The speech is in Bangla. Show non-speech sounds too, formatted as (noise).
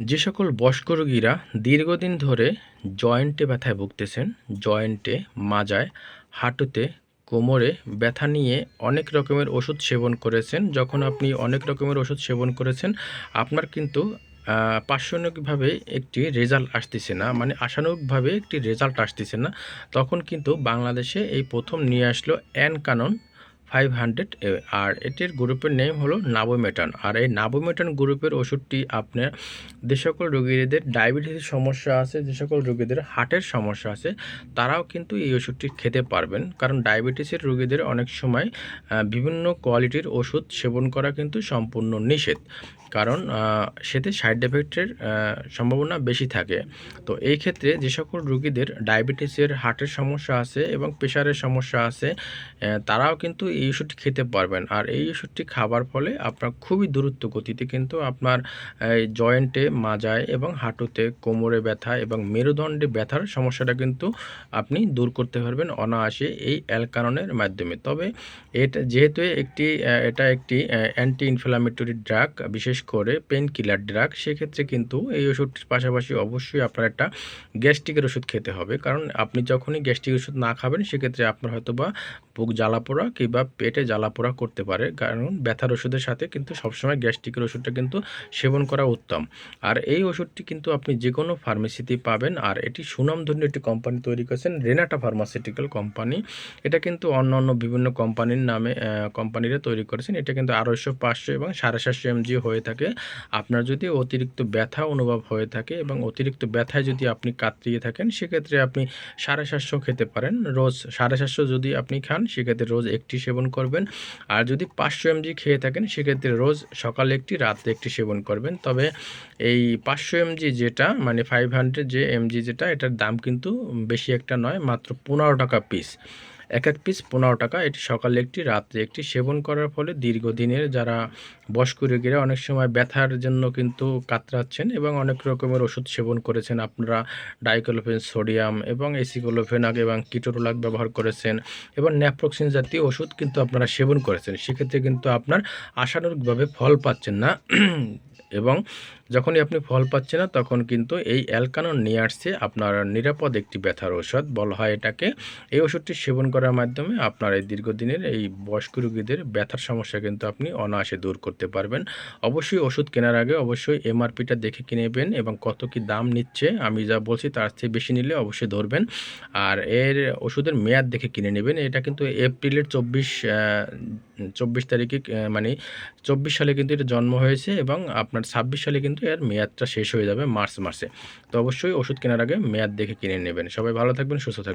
যে সকল বয়স্ক রোগীরা দীর্ঘদিন ধরে জয়েন্টে ব্যথায় ভুগতেছেন, জয়েন্টে, মাজায়, হাঁটুতে, কোমরে ব্যথা নিয়ে অনেক রকমের ওষুধ সেবন করেছেন। যখন আপনি অনেক রকমের ওষুধ সেবন করেছেন, আপনার কিন্তু পার্শ্বনিকভাবে একটি রেজাল্ট আসতেছে না মানে আশানুরূপভাবে একটি রেজাল্ট আসতেছে না। তখন কিন্তু বাংলাদেশে এই প্রথম নিয়ে আসলো অ্যান কানন ফাইভ হান্ড্রেড আর এটির গ্রুপের নেম হলো নাবোমেটান। আর এই নাবোমেটান গ্রুপের ওষুধটি আপনার যে সকল রুগীদের ডায়াবেটিসের সমস্যা আছে, যে সকল রুগীদের হার্টের সমস্যা আছে, তারাও কিন্তু এই ওষুধটি খেতে পারবেন। কারণ ডায়াবেটিসের রুগীদের অনেক সময় বিভিন্ন কোয়ালিটির ওষুধ সেবন করা কিন্তু সম্পূর্ণ নিষেধ। কারণ সেতে সাইড এফেক্টের সম্ভাবনা বেশি থাকে। তো এই ক্ষেত্রে যে সকল রোগীদের ডায়াবেটিসের হার্টের সমস্যা আছে এবং প্রেশারের সমস্যা আছে তারাও কিন্তু এই ওষুধটি খেতে পারবেন। আর এই ওষুধটি খাবার ফলে আপনার খুবই দূরত্ব গতিতে কিন্তু আপনার জয়েন্টে মাজায় এবং হাঁটুতে কোমরে ব্যথা এবং মেরুদণ্ডে ব্যথার সমস্যাটা কিন্তু আপনি দূর করতে পারবেন অনায়াসে এই অ্যালকাননের মাধ্যমে। তবে এটা যেহেতু একটি এটা একটি অ্যান্টি ইনফ্লামেটরি ড্রাগ বিশেষ করে পেন কিলার ড্রাগ সেক্ষেত্রে কিন্তু এই ওষুধটির পাশাপাশি অবশ্যই আপনার একটা গ্যাস্ট্রিকের ওষুধ খেতে হবে। কারণ আপনি যখনই গ্যাস্ট্রিক ওষুধ না খাবেন, সেক্ষেত্রে আপনার হয়তো বা বুক জ্বালাপোড়া কিংবা পেটে জ্বালাপোড়া করতে পারে। কারণ ব্যথার ওষুধের সাথে কিন্তু সবসময় গ্যাস্ট্রিকের ওষুধটা কিন্তু সেবন করা উত্তম। আর এই ওষুধটি কিন্তু আপনি যে কোনো ফার্মেসিতেই পাবেন। আর এটি সুনামধন্য একটি কোম্পানি তৈরি করেছেন রেনাটা ফার্মাসিউটিক্যাল কোম্পানি এটা কিন্তু অন্য অন্য বিভিন্ন কোম্পানির নামে কোম্পানিরা তৈরি করেছেন। এটা কিন্তু আড়াইশো, পাঁচশো এবং সাড়ে সাতশো এমজি হয়ে থাকে। আপনার যদি অতিরিক্ত ব্যথা অনুভব হয়ে থাকে এবং অতিরিক্ত ব্যথায় যদি আপনি কাতরিয়ে থাকেন, সেক্ষেত্রে আপনি সাড়ে সাতশো খেতে পারেন। রোজ সাড়ে সাতশো যদি আপনি খান, সেক্ষেত্রে রোজ একটি সেবন করবেন। আর যদি পাঁচশো এমজি খেয়ে থাকেন, সেক্ষেত্রে রোজ সকালে একটি রাতে একটি সেবন করবেন। তবে এই পাঁচশো এমজি যেটা মানে ফাইভ হান্ড্রেড যে এমজি যেটা, এটার দাম কিন্তু বেশি একটা নয়, মাত্র পনেরো টাকা পিস এক এক পিস পনেরো টাকা। এটি সকালে একটি, রাত্রে একটি। সেবন করার ফলে দীর্ঘদিনের যারা বয়স্ক রোগীরা অনেক সময় ব্যথার জন্য কিন্তু কাতরাচ্ছেন এবং অনেক রকমের ওষুধ সেবন করেছেন। আপনারা ডাইকোলোফেন সোডিয়াম এবং এসিকোলোফেনাক এবং কিটোরোলাক ব্যবহার করেছেন এবং ন্যাপ্রোক্সিন জাতীয় ওষুধ কিন্তু আপনারা সেবন করেছেন। সেক্ষেত্রে কিন্তু আপনার আশানুরূপভাবে ফল পাচ্ছেন না। (clears throat) এবং যখনই আপনি ফল পাচ্ছেন না, তখন কিন্তু এই অ্যালকানন নিয়ে আসছে। আপনার নিরাপদ একটি ব্যথার ওষুধ বলা হয় এটাকে। এই ওষুধটি সেবন করার মাধ্যমে আপনার এই দীর্ঘদিনের এই বয়স্ক রোগীদের ব্যথার সমস্যা কিন্তু আপনি অনায়াসে দূর করতে পারবেন। অবশ্যই ওষুধ কেনার আগে অবশ্যই এমআরপিটা দেখে কিনেবেন এবং কত কি দাম নিচ্ছে, আমি যা বলছি তার চেয়ে বেশি নিলে অবশ্যই ধরবেন। আর এর ওষুধের মেয়াদ দেখে কিনে নেবেন। এটা কিন্তু এপ্রিলের চব্বিশ চব্বিশ তারিখে মানে চব্বিশ সালে কিন্তু এটা জন্ম হয়েছে এবং আপনার ছাব্বিশ সালে কিন্তু এর মেয়াদটা শেষ হয়ে যাবে মার্চ মাসে। তো অবশ্যই ওষুধ কেনার আগে মেয়াদ দেখে কিনে নেবেন। সবাই ভালো থাকবেন, সুস্থ থাকবেন।